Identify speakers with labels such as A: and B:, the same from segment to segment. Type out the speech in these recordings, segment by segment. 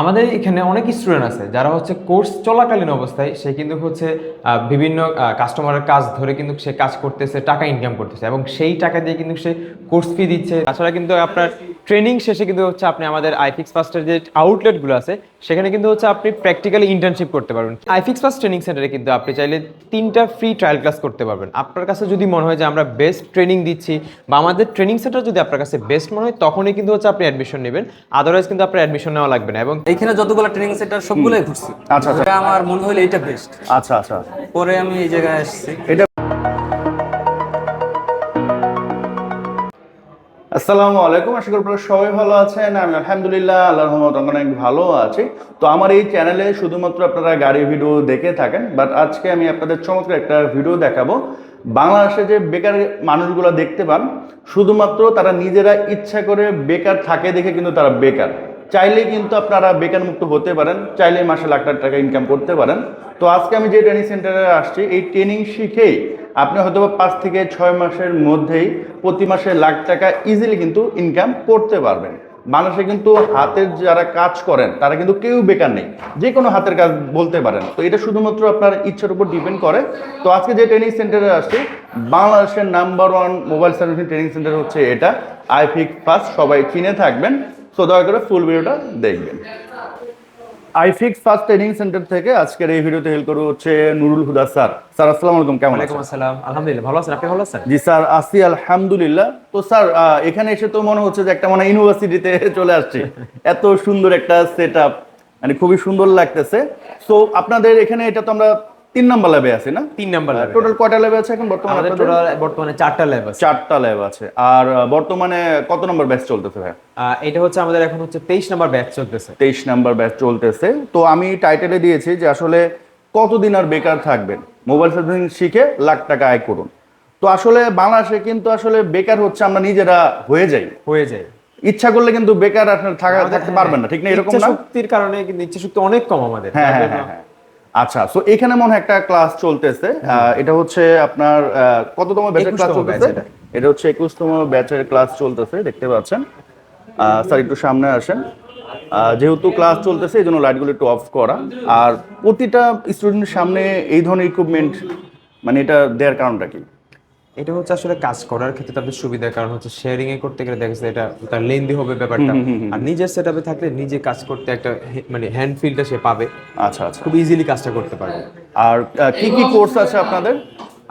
A: আমাদের এখানে অনেক স্টুডেন্ট আছে, যারা হচ্ছে কোর্স চলাকালীন অবস্থায় সে কিন্তু হচ্ছে বিভিন্ন কাস্টমারের কাজ ধরে কিন্তু সে কাজ করতেছে, টাকা ইনকাম করতেছে এবং সেই টাকা দিয়ে কিন্তু সে কোর্স ফি দিচ্ছে। তাছাড়া কিন্তু আপনার ট্রেনিং শেষে কিন্তু হচ্ছে আপনি আমাদের আইফিক্স ফাস্টের যে আউটলেটগুলো আছে সেখানে কিন্তু হচ্ছে আপনি প্র্যাকটিক্যালি ইন্টার্নশিপ করতে পারবেন। আইফিক্স ফাস্ট ট্রেনিং সেন্টারে কিন্তু আপনি চাইলে তিনটা ফ্রি ট্রায়াল ক্লাস করতে পারবেন। আপনার কাছে যদি মনে হয় যে আমরা বেস্ট ট্রেনিং দিচ্ছি বা আমাদের ট্রেনিং সেন্টার যদি আপনার কাছে বেস্ট মনে হয় তখনই কিন্তু হচ্ছে আপনি অ্যাডমিশন নেবেন। আদারওয়াইজ কিন্তু আপনার অ্যাডমিশন নেওয়া লাগবে না এবং
B: এইখানে যতগুলো ট্রেনিং সেন্টার সবগুলোই ঘুরছি।
C: আচ্ছা, আচ্ছা।
B: আমার মনে হলো এইটা বেস্ট
C: আচ্ছা আচ্ছা।
B: পরে আমি এই জায়গায় আসছি।
C: এটা আসসালামু আলাইকুম, আশা করি আপনারা সবাই ভালো আছেন। আমি আলহামদুলিল্লাহ আল্লাহ রহমত অনেক ভালো আছি। তো আমার এই চ্যানেলে শুধুমাত্র আপনারা গাড়ি ভিডিও দেখে থাকেন বাট আজকে আমি আপনাদের চমৎকার একটা ভিডিও দেখাবো। বাংলাদেশে যে বেকার মানুষগুলো দেখতে পান, শুধুমাত্র তারা নিজেরা ইচ্ছা করে বেকার থাকে দেখে কিন্তু তারা বেকার। চাইলে কিন্তু আপনারা বেকার মুক্ত হতে পারেন চাইলে মাসে লাখ লাখ টাকা ইনকাম করতে পারেন। তো আজকে আমি যে ট্রেনিং সেন্টারে আসছি, এই ট্রেনিং শিখেই আপনি হয়তো পাঁচ থেকে ছয় মাসের মধ্যেই প্রতি মাসে লাখ টাকা ইজিলি কিন্তু ইনকাম করতে পারবেন। বাংলাদেশে কিন্তু হাতের যারা কাজ করেন, তারা কিন্তু কেউ বেকার নেই, যে কোনো হাতের কাজ বলতে পারেন। তো এটা শুধুমাত্র আপনার ইচ্ছার উপর ডিপেন্ড করে। তো আজকে যে ট্রেনিং সেন্টারে আসছি, বাংলাদেশের number one mobile servicing training centre হচ্ছে এটা। আইফিক ফার্স্ট, সবাই চিনে থাকবেন। সো দয়া করে ফুল ভিডিওটা দেখবেন। আইফিক্স ফার্স্ট ট্রেনিং সেন্টার থেকে আজকের এই ভিডিওতে হেল্প করব হচ্ছে নুরুল হুদা স্যার। স্যার আসসালামু আলাইকুম কেমন আছেন?
A: আসসালাম। আলহামদুলিল্লাহ ভালো আছেন? আপনি ভালো আছেন?
C: জি স্যার আসি আলহামদুলিল্লাহ। তো স্যার এখানে এসে তো মনে হচ্ছে যে একটা মানে ইউনিভার্সিটিতে চলে আসছি। এত সুন্দর একটা সেট মানে খুবই সুন্দর লাগতেছে। সো আপনাদের এখানে এটা তো আমরা তিন নাম্বার ল্যাবে আছি না?
A: তিন নাম্বার ল্যাবে
C: টোটাল কয়টা ল্যাবে আছে এখন বর্তমানে
A: আমাদের টোটাল বর্তমানে চারটা ল্যাব আছে।
C: চারটা ল্যাব আছে। আর বর্তমানে কত নম্বর ব্যাচ চলতেছে ভাই
A: এটা হচ্ছে আমাদের এখন হচ্ছে তেইশ নাম্বার ব্যাচ চলতেছে।
C: তেইশ নাম্বার ব্যাচ চলতেছে। তো আমি টাইটেলে দিয়েছি যে আসলে কতদিন আর বেকার থাকবেন? মোবাইল সার্ভিসিং শিখে লাখ টাকা আয় করুন। তো আসলে বাংলাদেশে কিন্তু আসলে বেকার হচ্ছে আমরা নিজেরা হয়ে যাই।
A: হয়ে যায়
C: ইচ্ছা করলে কিন্তু বেকার আপনার থাকা থাকতে পারবেন না ঠিক না? এরকম
A: ইচ্ছা
C: না?
A: শক্তির কারণে কিন্তু ইচ্ছা শক্তি অনেক কম আমাদের।
C: হ্যাঁ হ্যাঁ হ্যাঁ হ্যাঁ। আচ্ছা সো এখানে মনে হয় একটা ক্লাস চলতেছে। এটা হচ্ছে আপনার কততম ব্যাচের ক্লাস চলতেছে?
A: এটা।
C: হচ্ছে একুশতম ব্যাচের ক্লাস চলতেছে দেখতে পাচ্ছেন। আহ, স্যার একটু সামনে আসেন। যেহেতু ক্লাস চলতেছে এই জন্য লাইটগুলো একটু অফ করা। আর প্রতিটা স্টুডেন্টের সামনে এই ধরনের ইকুইপমেন্ট মানে এটা দেওয়ার কারণটা কি?
A: এটা হচ্ছে আসলে কাজ করার ক্ষেত্রে তাদের সুবিধা কারণ হচ্ছে শেয়ারিং এ করতে গেলে দেখা যাচ্ছে এটা তার লেন্দি হবে ব্যাপারটা। আর নিজের সেটআপে থাকলে নিজে কাজ করতে একটা মানে হ্যান্ড ফিলটা সে পাবে।
C: আচ্ছা আচ্ছা।
A: খুব ইজিলি কাজটা করতে পারবে।
C: আর কি কি কোর্স আছে আপনাদের?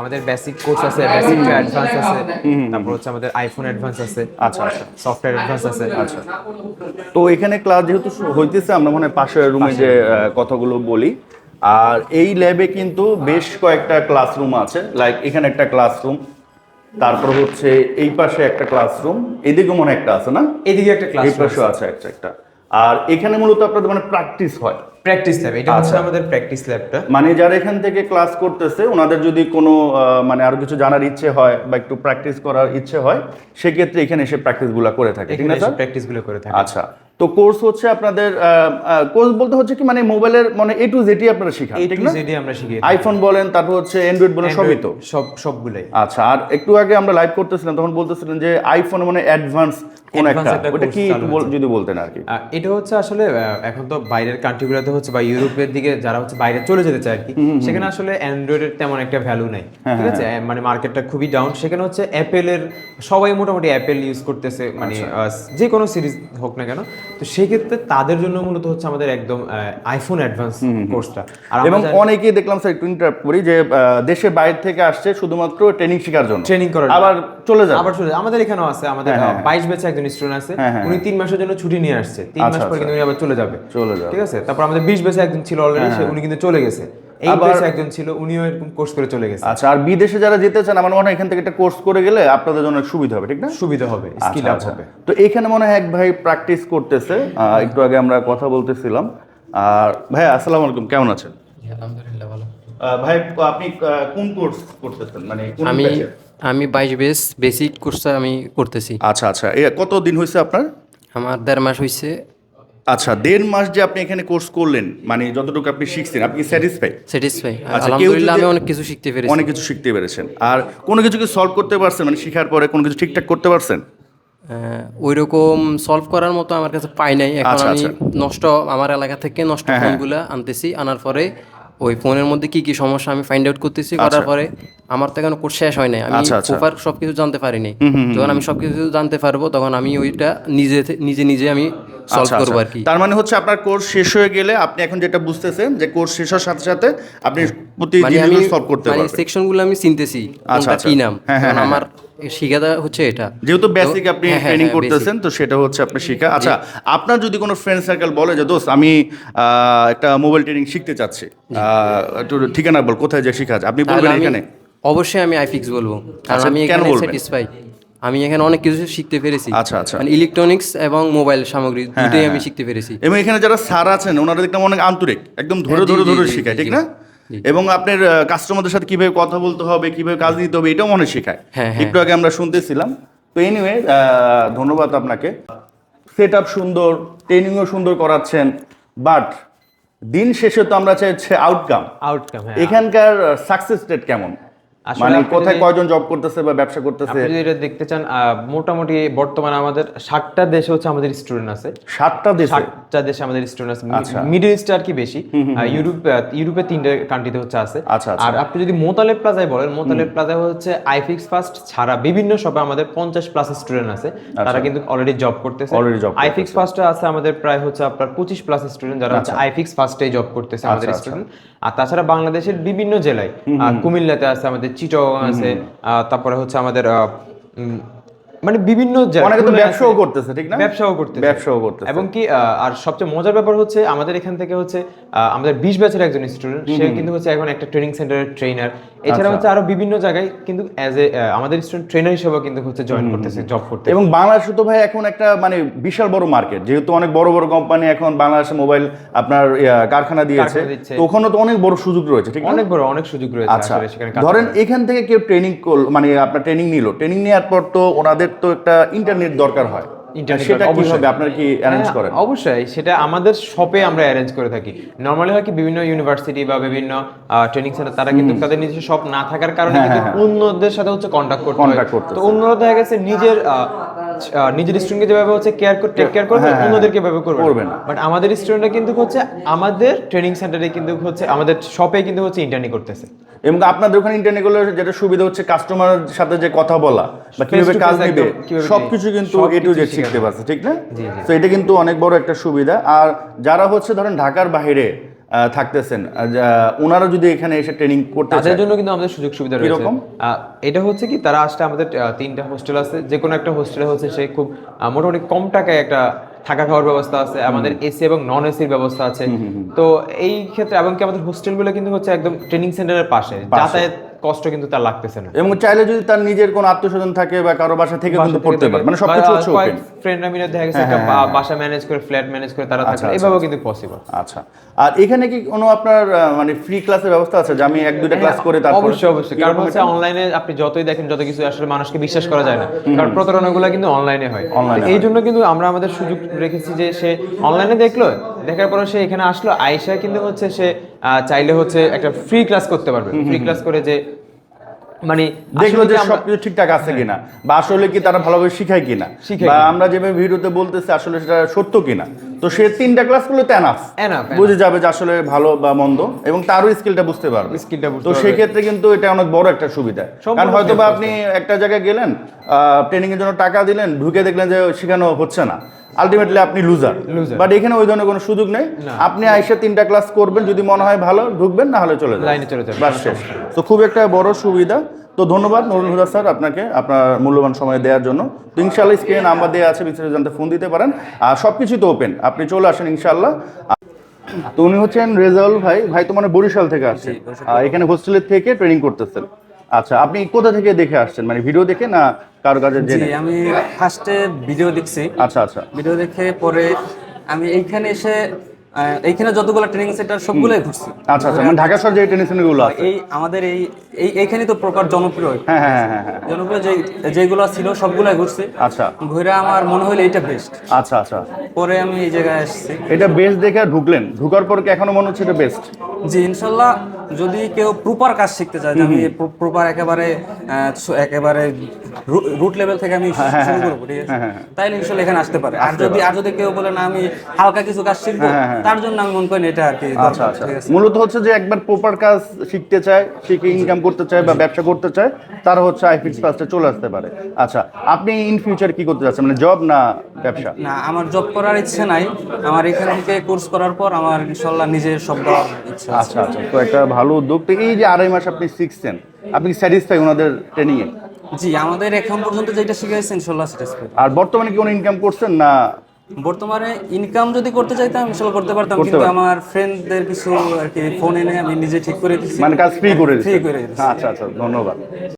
A: আমাদের বেসিক কোর্স আছে বেসিক টু অ্যাডভান্স আছে তারপর হচ্ছে আমাদের আইফোন অ্যাডভান্স আছে
C: আচ্ছা আচ্ছা।
A: সফটওয়্যার অ্যাডভান্স আছে। আচ্ছা।
C: তো এখানে ক্লাস যেহেতু হইতেছে আমরা মনে হয় পাশের রুমে যে কথাগুলো বলি আর এই ল্যাবে কিন্তু বেশ কয়েকটা ক্লাসরুম আছে। লাইক এখানে একটা ক্লাসরুম তারপর হচ্ছে এই পাশে একটা ক্লাসরুম এদিকে মনে একটা আছে না?
A: এদিকে একটা ক্লাস
C: এই পাশেও আছে। একটা একটা। আর এখানে মূলত আপনাদের মানে প্র্যাকটিস হয়।
A: প্র্যাকটিস ল্যাব এটা হচ্ছে
C: আচ্ছা।
A: আমাদের প্র্যাকটিস ল্যাবটা
C: মানে যারা এখান থেকে ক্লাস করতেছে ওনাদের যদি কোনো মানে আরও কিছু জানার ইচ্ছে হয় বা একটু প্র্যাকটিস করার ইচ্ছে হয় সেক্ষেত্রে এখানে এসে প্র্যাকটিসগুলো করে থাকে ঠিক না স্যার
A: প্র্যাকটিসগুলো করে থাকে।
C: আচ্ছা। তো কোর্স হচ্ছে আপনাদের কোর্স বলতে হচ্ছে কি মানে মোবাইলের মানে এ টু জেডই আপনারা শিখান ঠিক
A: টু জেডি আমরা শিখি
C: আইফোন বলেন তারপর হচ্ছে অ্যান্ড্রয়েড বলেন সবই তো?
A: সব সবগুলাই।
C: আচ্ছা আর একটু আগে আমরা লাইভ করতেছিলাম তখন বলতেছিলেন যে আইফোন মানে অ্যাডভান্স কোন একটা ওটা কি যদি বলতেন আর কি।
A: এটা হচ্ছে আসলে এখন তো বাইরের কান্ট্রিগুলোতে হচ্ছে বা ইউরোপের দিকে যারা হচ্ছে বাইরে চলে যেতে চায় আর কি সেখানে আসলে অ্যান্ড্রয়েডের তেমন একটা ভ্যালু নাই
C: হ্যাঁ,
A: ঠিক আছে? মানে মার্কেটটা খুবই ডাউন সেখানে হচ্ছে অ্যাপেলের সবাই মোটামুটি অ্যাপেল ইউজ করতেছে মানে
C: আচ্ছা।
A: যে কোনো সিরিজ হোক না কেন তো সেক্ষেত্রে তাদের জন্য মূলত হচ্ছে আমাদের একদম আইফোন অ্যাডভান্স কোর্সটা আর
C: এবং অনেকেই দেখলাম স্যার একটু ইন্টারাপ্ট করি যে দেশের বাইরে থেকে আসছে শুধুমাত্র ট্রেনিং শেখার জন্য।
A: ট্রেনিং করার
C: আবার চলে যায়
A: আবার চলে যায় আমাদের এখানেও আছে আমাদের
C: হ্যাঁ, হ্যাঁ।
A: বাইশ বেচে একজন স্টুডেন্ট আছে।
C: হ্যাঁ, হ্যাঁ।
A: উনি তিন মাসের জন্য ছুটি নিয়ে আসছে। তিন
C: আচ্ছা,
A: মাস পর
C: আচ্ছা।
A: কিন্তু উনি আবার চলে যাবে।
C: চলে যাবে।
A: ঠিক আছে? তারপর আমাদের বিশ বেচে একজন ছিল অলরেডি সে উনি কিন্তু চলে গেছে।
C: আবার-
A: একজন ছিল উনিও এরকম কোর্স করে চলে গেছে।
C: আচ্ছা আর বিদেশে যারা যেতে চান আমার মনে হয় এখান থেকে একটা কোর্স করে গেলে আপনাদের জন্য সুবিধা হবে ঠিক না?
A: সুবিধা হবে স্কিল
C: আচ্ছা,
A: আপ
C: আচ্ছা।
A: হবে।
C: তো এখানে মনে হয় এক ভাই প্র্যাকটিস করতেছে। একটু আগে আমরা কথা বলতেছিলাম। আর ভাই আসসালামু আলাইকুম কেমন আছেন?
D: আলহামদুলিল্লাহ ভালো।
C: আহ, ভাই আপনি আহ, কোন কোর্স করতেছেন? মানে কোন
D: আমি আমি বাইশ বেস বেসিক কোর্সটা আমি করতেছি।
C: আচ্ছা আচ্ছা। এ কত দিন হয়েছে আপনার?
D: আমার দেড় মাস হয়েছে
C: আচ্ছা দেড় মাস যে আপনি এখানে কোর্স করলেন মানে যতটুকু আপনি শিখছেন আপনি স্যাটিসফাই
D: স্যাটিসফাই
C: আচ্ছা, কেউ
D: আলহামদুলিল্লাহ আমি অনেক কিছু শিখতে পেরেছি।
C: অনেক কিছু শিখতে পেরেছেন। আর কোনো কিছুকে সলভ করতে পারছেন মানে শেখার পরে কোনো কিছু ঠিকঠাক করতে পারছেন?
D: ওই রকম সলভ করার মতো আমার কাছে পাই নাই। এখন
C: আচ্ছা,
D: আমি
C: আচ্ছা।
D: নষ্ট আমার এলাকা থেকে নষ্ট
C: হ্যাঁ, হ্যাঁ।
D: ফোনগুলো আনতেছি আনার পরে ওই ফোনের মধ্যে কি কি সমস্যা আমি ফাইন্ড আউট করতেছি
C: আচ্ছা।
D: করার পরে আমার তো এখন কোর্স শেষ হয় নাই আমি
C: আচ্ছা, আচ্ছা।
D: প্রপার সবকিছু জানতে পারিনি যখন আমি সবকিছু জানতে পারব তখন আমি ওইটা নিজে নিজে নিজে আমি সলভ
C: আচ্ছা,
D: করব
C: আচ্ছা।
D: আর কি
C: তার মানে হচ্ছে আপনার কোর্স শেষ হয়ে গেলে আপনি এখন যেটা বুঝতেছেন যে কোর্স শেষ হওয়ার সাথে সাথে আপনি প্রতি
D: মানে
C: জিনিসগুলো সলভ করতে
D: মানে
C: পারবেন
D: সেকশনগুলো আমি চিনতেছি
C: আচ্ছা,
D: কোনটা
C: আচ্ছা।
D: কি নাম
C: হ্যাঁ, হ্যাঁ, হ্যাঁ,
D: হচ্ছে এটা।
C: যেহেতু বেসিক আপনি
D: হ্যাঁ, হ্যাঁ,
C: ট্রেনিং
D: হ্যাঁ,
C: করতেছেন তো সেটা হচ্ছে আপনি শিখা। আচ্ছা আপনার যদি কোনো ফ্রেন্ড সার্কেল বলে যে দোস্ত আমি একটা মোবাইল ট্রেনিং শিখতে চাচ্ছি একটু ঠিকানা বল কোথায় যে শিখা আপনি বলবেন এখানে।
D: অবশ্যই আমি আইফিক্স বলব। কারণ
C: আচ্ছা,
D: আমি এখানে স্যাটিসফাই আমি এখানে অনেক কিছু শিখতে পেরেছি।
C: আচ্ছা, আচ্ছা।
D: মানে ইলেকট্রনিক্স এবং মোবাইল সামগ্রী দুটোই আমি শিখতে পেরেছি।
C: এবং এখানে যারা স্যার আছেন ওনারা দেখলাম অনেক আন্তরিক। একদম ধরে
D: হ্যাঁ,
C: ধরে ধরে শেখায় ঠিক না? এবং আপনার কাস্টমারদের সাথে কীভাবে কথা বলতে হবে কীভাবে কাজ দিতে হবে এটাও মনে শেখায়।
D: হ্যাঁ, হ্যাঁ।
C: একটু আগে আমরা শুনতেছিলাম। তো এনিওয়ে ধন্যবাদ আপনাকে। সেট আপ সুন্দর ট্রেনিংও সুন্দর করাচ্ছেন বাট দিন শেষে তো আমরা চাইছি আউটকাম
A: আউটকাম হ্যাঁ।
C: এখানকার সাকসেস রেট কেমন? মানে কোথায় কয়জন জব করতেছে বা ব্যবসা করতেছে?
A: আপনি যদি দেখতে চান মোটামুটি বর্তমানে আমাদের ষাটটা দেশে হচ্ছে আমাদের স্টুডেন্ট আছে।
C: সাতটা দেশে?
A: ষাটটা দেশে আমাদের স্টুডেন্ট আছে।
C: আচ্ছা।
A: মিডল ইস্টে আর কি বেশি। ইউরোপ ইউরোপে তিনটে কান্ট্রিতে হচ্ছে আছে।
C: আচ্ছা, আচ্ছা।
A: আর আপনি যদি মোতালেব প্লাজায় বলেন মোতালেব প্লাজায় হচ্ছে আইফিক্স ফার্স্ট ছাড়া বিভিন্ন শপে আমাদের পঞ্চাশ প্লাস স্টুডেন্ট আছে। তারা কিন্তু অলরেডি জব করতেছে।
C: আচ্ছা। Already job
A: আইফিক্স ফার্স্টে আছে আমাদের প্রায় হচ্ছে আপনার পঁচিশ প্লাস স্টুডেন্ট যারা হচ্ছে আইফিক্স ফার্স্টে জব করতেছে আমাদের
C: আচ্ছা, আচ্ছা।
A: স্টুডেন্ট আর তাছাড়া বাংলাদেশের বিভিন্ন জেলায় কুমিল্লাতে আছে আমাদের চিটগাং আছে তারপরে হচ্ছে আমাদের মানে বিভিন্ন
C: অনেকে তো ব্যবসাও করতেছে ঠিক না?
A: ব্যবসাও করতেছে।
C: ব্যবসাও করতেছে।
A: এবং কি আর সবচেয়ে মজার ব্যাপার হচ্ছে আমাদের এখান থেকে হচ্ছে আমাদের বিশ ব্যাচের একজন স্টুডেন্ট সে কিন্তু হচ্ছে এখন একটা ট্রেনিং সেন্টারের ট্রেনার এছাড়া
C: আচ্ছা।
A: হচ্ছে আরও বিভিন্ন জায়গায় কিন্তু অ্যাজ এ আমাদের স্টুডেন্ট ট্রেনার হিসেবেও কিন্তু হচ্ছে জয়েন করতেছে জব করতে
C: এবং বাংলাদেশ তো ভাই এখন একটা মানে বিশাল বড় মার্কেট যেহেতু অনেক বড় বড় কোম্পানি এখন বাংলাদেশে মোবাইল আপনার কারখানা দিয়েছে। তো ওখানে তো অনেক বড় সুযোগ রয়েছে ঠিক
A: অনেক বড় অনেক সুযোগ রয়েছে
C: আচ্ছা। ধরেন এখান থেকে কেউ ট্রেনিং মানে আপনার ট্রেনিং নিল। ট্রেনিং নেওয়ার পর তো ওনাদের তো একটা ইন্টারনেট দরকার হয়। সেটা কীভাবে
A: অবশ্যই।
C: আপনার কি অ্যারেঞ্জ
A: হ্যাঁ,
C: করেন?
A: অবশ্যই। সেটা আমাদের শপে আমরা অ্যারেঞ্জ করে থাকি। নর্মালি হয় কি বিভিন্ন ইউনিভার্সিটি বা বিভিন্ন ট্রেনিং সেন্টার তারা কিন্তু তাদের নিজস্ব শপ না থাকার কারণে
C: হ্যাঁ,
A: কিন্তু
C: হ্যাঁ,
A: অন্যদের সাথে হচ্ছে কন্ট্যাক্ট করতে হয়। তো অন্যরা দেখা গেছে নিজের নিজের স্টুডেন্টকে যেভাবে হচ্ছে কেয়ার করে টেক কেয়ার করবে
C: হ্যাঁ, হ্যাঁ,
A: অন্যদেরকে এভাবে করবে
C: না।
A: বাট আমাদের স্টুডেন্টরা কিন্তু হচ্ছে আমাদের ট্রেনিং সেন্টারে কিন্তু হচ্ছে আমাদের শপে কিন্তু হচ্ছে ইন্টার্নি করতেছে
C: এবং আপনাদের ওখানে ইন্টারনেটগুলো যেটা সুবিধা হচ্ছে কাস্টমারের সাথে যে কথা বলা বা কীভাবে কাজ নেবে সবকিছু কিন্তু এ টু জেড শিখতে পারছে ঠিক না। তো এটা কিন্তু অনেক বড় একটা সুবিধা আর যারা হচ্ছে ধরেন ঢাকার বাইরে থাকতেছেন। ওনারা যদি এখানে এসে ট্রেনিং করতে
A: তাদের জন্য কিন্তু আমাদের সুযোগ সুবিধা রয়েছে এরকম এটা হচ্ছে কি তারা আসলে আমাদের তিনটা হোস্টেল আছে। যে কোনো একটা হোস্টেলে হচ্ছে সে খুব মোটামুটি কম টাকায় একটা থাকা খাওয়ার ব্যবস্থা আছে আমাদের এসি এবং নন এসির ব্যবস্থা আছে। তো এই ক্ষেত্রে এবং কি আমাদের হোস্টেলগুলো কিন্তু হচ্ছে একদম ট্রেনিং সেন্টারের পাশে। যাতায়াত কষ্ট কিন্তু তার লাগতেছে না।
C: এবং চাইলে যদি তার নিজের কোনো আত্মীয় স্বজন থাকে বা কারও বাসা থেকে কিন্তু পড়তে পারে। মানে সবকিছু হচ্ছে ওপেন
A: ফ্রেন্ডরা মিলে দেখা গেছে একটা বাসা ম্যানেজ করে ফ্ল্যাট ম্যানেজ করে তারা
C: আচ্ছা,
A: থাকে।
C: আচ্ছা,
A: এইভাবেও কিন্তু পসিবল
C: আচ্ছা। আর এখানে কি কোনো আপনার মানে ফ্রি ক্লাসের ব্যবস্থা আছে? যে আমি এক দুইটা ক্লাস করে তারপর
A: হ্যাঁ, অবশ্যই অবশ্যই। কারণ হচ্ছে অনলাইনে আপনি যতই দেখেন যত কিছু আসলে মানুষকে বিশ্বাস করা যায় না। কারণ প্রতারণাগুলো কিন্তু অনলাইনে হয়। এই জন্য কিন্তু আমরা আমাদের সুযোগ রেখেছি যে সে অনলাইনে দেখল দেখার পরে সে এখানে আসলো আইসা কিন্তু হচ্ছে সে চাইলে হচ্ছে একটা ফ্রি ক্লাস করতে পারবে। ফ্রি ক্লাস করে যে মানে
C: দেখল যে সবকিছু ঠিকঠাক আছে কিনা বা আসলে কি তারা ভালোভাবে শিখায় কিনা বা আমরা যেভাবে ভিডিওতে বলতেছি আসলে সেটা সত্য কিনা তো সে তিনটা ক্লাস করলে এনাফ। বুঝে যাবে যে আসলে ভালো বা মন্দ এবং তারও স্কিলটা বুঝতে পারবে।
A: Skill-টা
C: তো
A: পারবে।
C: সেই ক্ষেত্রে কিন্তু এটা অনেক বড় একটা সুবিধা। কারণ হয়তো বা আপনি একটা জায়গায় গেলেন ট্রেনিং এর জন্য টাকা দিলেন ঢুকে দেখলেন যে শেখানো হচ্ছে না। আলটিমেটলি আপনি লুজার বাট এখানে ওই ধরনের কোনো সুযোগ নেই। আপনি আইসা তিনটা ক্লাস করবেন যদি মনে হয় ভালো ঢুকবেন না হলে চলে যাবেন।
A: লাইনে চলে যাবেন,
C: বাস শেষ। তো খুব একটা বড় সুবিধা। তো ধন্যবাদ নুরুল হুদা স্যার আপনাকে আপনার মূল্যবান সময় দেওয়ার জন্য। তো ইনশাল্লাহ স্ক্রিনে নাম্বার দেওয়া আছে বিস্তারিত জানতে ফোন দিতে পারেন। আর সব কিছু তো ওপেন আপনি চলে আসেন ইনশাল্লাহ তো উনি হচ্ছেন রেজাউল ভাই। ভাই তো মানে বরিশাল থেকে আসছেন। আর এখানে হোস্টেলের থেকে ট্রেনিং করতেছেন। আচ্ছা আপনি কোথা থেকে দেখে আসছেন? মানে ভিডিও দেখে না কারও কাছে জেনে?
B: আমি ফার্স্টে ভিডিও দেখছি।
C: আচ্ছা আচ্ছা।
B: ভিডিও দেখে পরে আমি এইখানে এসে এইখানে যতগুলো ট্রেনিং সেন্টার সবগুলোই ঘুরছি।
C: আচ্ছা আচ্ছা। মানে ঢাকা শহর যে ট্রেনিং সেন্টারগুলো আছে
B: এই আমাদের এই এই এইখানে তো প্রকার জনপ্রিয়
C: হ্যাঁ হ্যাঁ হ্যাঁ হ্যাঁ।
B: জনপ্রিয় যে যেগুলো ছিল সবগুলোই ঘুরছি।
C: আচ্ছা।
B: ঘুরে আমার মনে হলো এইটা বেস্ট
C: আচ্ছা আচ্ছা।
B: পরে আমি এই জায়গায় আসছি।
C: এটা বেস্ট দেখে ঢুকলেন? ঢুকার পর কি এখনও মনে হচ্ছে এটা বেস্ট
B: জি ইনশাল্লাহ যদি কেউ প্রপার কাজ শিখতে চায় যে আমি প্রপার একেবারে একেবারে রুট লেভেল থেকে আমি শুরু করব ঠিক আছে? তাইলে ইনশাল্লাহ এখানে আসতে পারে। আর যদি আর যদি কেউ বলে না আমি হালকা কিছু কাজ শিখব তার জন্য আমি মনে করি এটা আর কি
C: আচ্ছা আচ্ছা। মূলত হচ্ছে যে একবার প্রপার কাজ শিখতে চায় শিখে ইনকাম করতে চায় বা ব্যবসা করতে চায় তারা হচ্ছে আইফিক্স পাসে চলে আসতে পারে। আচ্ছা আপনি ইন ফিউচার কি করতে চাচ্ছেন? মানে জব না ব্যবসা?
B: না আমার জব করার ইচ্ছে নাই। আমার এখান থেকে কোর্স করার পর আমার ইনশাল্লাহ নিজের সব দেওয়ার ইচ্ছা
C: আচ্ছা আচ্ছা। তো একটা ভালো উদ্যোগ তো এই যে আড়াই মাস আপনি শিখছেন আপনি স্যাটিসফাই ওনাদের ট্রেনিং এ?
B: জি আমাদের এখন পর্যন্ত যেটা শিখাইছেন ইনশাল্লাহ স্যাটিসফাই
C: আর বর্তমানে কি কোনো ইনকাম করছেন না?
B: বর্তমানে ইনকাম যদি করতে চাইতাম ইনশাল্লাহ করতে পারতাম কিন্তু। আমার ফ্রেন্ডদের কিছু আর কি ফোন এনে আমি নিজে ঠিক করে দিচ্ছি
C: মানে কাজ ফ্রি করে
B: ফ্রি করে দিচ্ছি।
C: আচ্ছা আচ্ছা ধন্যবাদ।